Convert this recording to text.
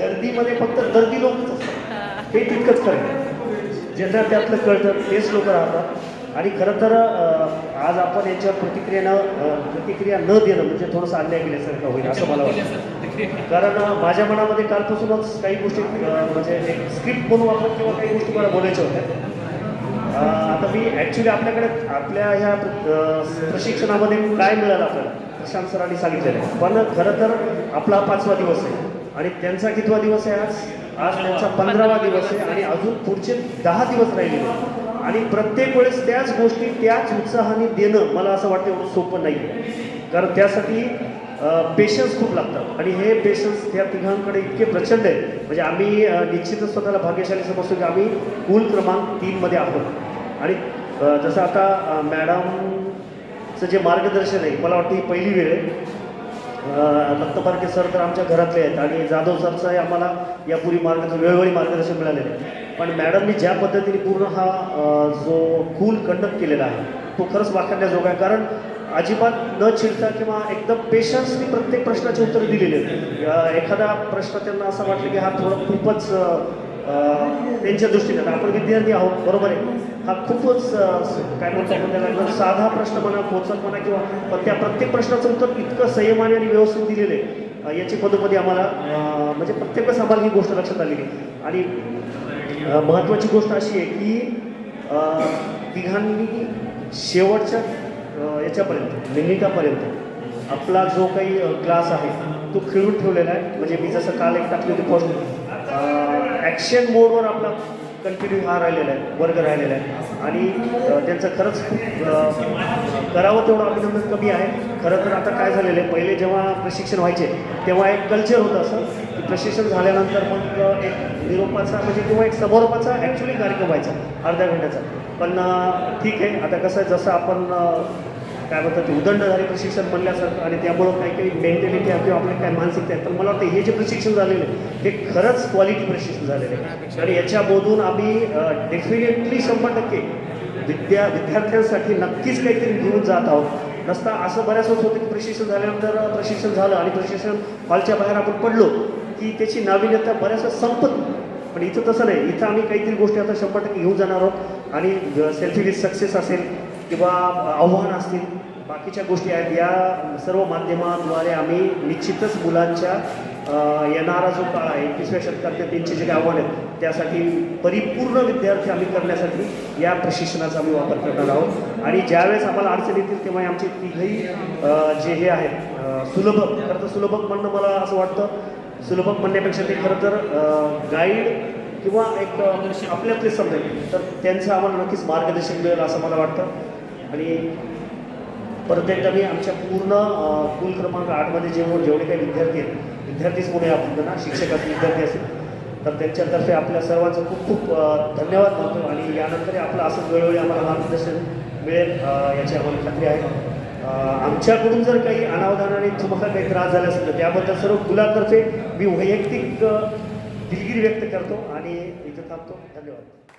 गर्दीमध्ये फक्त गर्दी लोकच असतात. हे तितकंच खरं ज्यांना त्यातलं कळतं तेच लोक राहतात. आणि खरं तर आज आपण याच्यावर प्रतिक्रिया न प्रतिक्रिया न देणं म्हणजे थोडंसं अन्याय केल्यासारखं होईल असं मला वाटतं. कारण माझ्या मनामध्ये कालपासूनच काही गोष्टी म्हणजे एक स्क्रिप्ट म्हणून आपण किंवा काही गोष्टी मला बोलायच्या होत्या. आता मी ॲक्च्युली आपल्याकडे आपल्या ह्या प्रशिक्षणामध्ये काय मिळालं आपल्याला? प्रशांत सरांनी सांगितलेलं आहे. पण खरं तर आपला पाचवा दिवस आहे. आणि त्यांचा कितवा दिवस आहे आज? आज त्यांचा पंधरावा दिवस आहे आणि अजून पुढचे दहा दिवस आहेत. आणि प्रत्येक वेळेस त्याच गोष्टी त्याच उत्साहाने देणं मला असं वाटतं एवढं सोपं नाही कारण त्यासाठी पेशन्स खूप लागतात आणि हे पेशन्स त्या तिघांकडे इतके प्रचंड आहेत. म्हणजे आम्ही निश्चितच स्वतःला भाग्यशाली समजतो की आम्ही कुल क्रमांक तीनमध्ये आहोत. आणि जसं आता मॅडमचं जे मार्गदर्शन आहे मला वाटतं ही पहिली वेळ आहे. दत्त पारखे सर तर आमच्या घरातले आहेत आणि जाधव सरचं आम्हाला यापूर्वी मार्गदर्शन वेळोवेळी मार्गदर्शन मिळालेलं आहे. पण मॅडमनी ज्या पद्धतीने पूर्ण हा जो कूल कंडक्ट केलेला आहे तो खरंच वाखाणण्याजोगा आहे. कारण अजिबात न चिडता किंवा एकदम पेशन्सनी प्रत्येक प्रश्नाची उत्तरं दिलेली आहेत. एखादा प्रश्न त्यांना असं वाटलं की हा थोडं खूपच त्यांच्या दृष्टीने. आपण विद्यार्थी आहोत बरोबर आहे. हा खूपच काय म्हणतो आपण त्याला साधा प्रश्न म्हणा पोचक म्हणा किंवा पण त्या प्रत्येक प्रश्नाचं उत्तर इतकं संयमाने आणि व्यवस्थित दिलेलं आहे. याची पदोपदी आम्हाला म्हणजे प्रत्येक वेळेस आम्हाला ही गोष्ट लक्षात आलेली आणि महत्त्वाची गोष्ट अशी आहे की तिघांनी शेवटच्या याच्यापर्यंत मिनिटापर्यंत आपला जो काही क्लास आहे तो खेळून ठेवलेला आहे. म्हणजे मी जसं काल एक टाकली होती पोस्ट ॲक्शन मोडवर आपला कंटिन्यू हा राहिलेला आहे वर्ग राहिलेला आहे. आणि त्यांचं खरंच करावं तेवढं अभिनंदन कमी आहे. खरं तर आता काय झालेलं आहे पहिले जेव्हा प्रशिक्षण व्हायचे तेव्हा एक कल्चर होतं असं की प्रशिक्षण झाल्यानंतर मग एक निरोपाचा म्हणजे किंवा एक समारोपाचा ॲक्च्युली कार्यक्रम व्हायचा अर्ध्या घंट्याचा. पण ठीक आहे आता कसं आहे जसं आपण काय म्हणतात ते उदंडधारी प्रशिक्षण म्हणल्यासारखं आणि त्यामुळं काही काही मेंटॅलिटी किंवा आपले काय मानसिकता आहे. तर मला वाटतं हे जे प्रशिक्षण झालेलं आहे हे खरंच क्वालिटी प्रशिक्षण झालेलं आहे. आणि याच्यामधून आम्ही डेफिनेटली शंभर टक्के विद्या विद्यार्थ्यांसाठी नक्कीच काहीतरी घेऊन जात आहोत. नसता असं बऱ्याच वेळेस होतं की प्रशिक्षण झाल्यानंतर प्रशिक्षण झालं आणि प्रशिक्षण हॉलच्या बाहेर आपण पडलो की त्याची नाविन्यता बऱ्याच वेळेस संपत पण इथं तसं नाही. इथं आम्ही काहीतरी गोष्टी आता शंभर टक्के घेऊन जाणार आहोत आणि सेल्फी विथ सक्सेस असेल किंवा आव्हान असतील बाकीच्या गोष्टी आहेत. या सर्व माध्यमाद्वारे आम्ही निश्चितच मुलांच्या येणारा जो काळ आहे एकवीसव्या शतकातल्या त्यांचे जे काही आव्हान आहेत त्यासाठी परिपूर्ण विद्यार्थी आम्ही करण्यासाठी या प्रशिक्षणाचा आम्ही वापर करणार आहोत. आणि ज्यावेळेस आम्हाला अडचण येतील तेव्हा आमचे तिघही जे हे आहेत सुलभक खरं तर सुलभक म्हणणं मला असं वाटतं सुलभक म्हणण्यापेक्षा ते खरं तर गाईड किंवा एक अ, आपल्यातले समजेल तर त्यांचं आम्हाला नक्कीच मार्गदर्शन मिळेल असं मला वाटतं. आणि परत एकदा मी आमच्या पूर्ण कुल क्रमांक आठमध्ये जेव्हा जेवढे काही विद्यार्थी आहेत विद्यार्थीच म्हणून आपण त्यांना शिक्षक असतील विद्यार्थी असतील तर त्यांच्यातर्फे आपल्या सर्वांचं खूप खूप धन्यवाद मानतो आणि यानंतरही आपलं असंच वेळोवेळी आम्हाला मार्गदर्शन मिळेल याची आम्हाला खात्री आहे. आमच्याकडून जर काही अनावधानाने तुम्हाला काही त्रास झाला असेल तर त्याबद्दल सर्व कुलातर्फे मी वैयक्तिक दिलगिरी व्यक्त करतो आणि इथं थांबतो. धन्यवाद.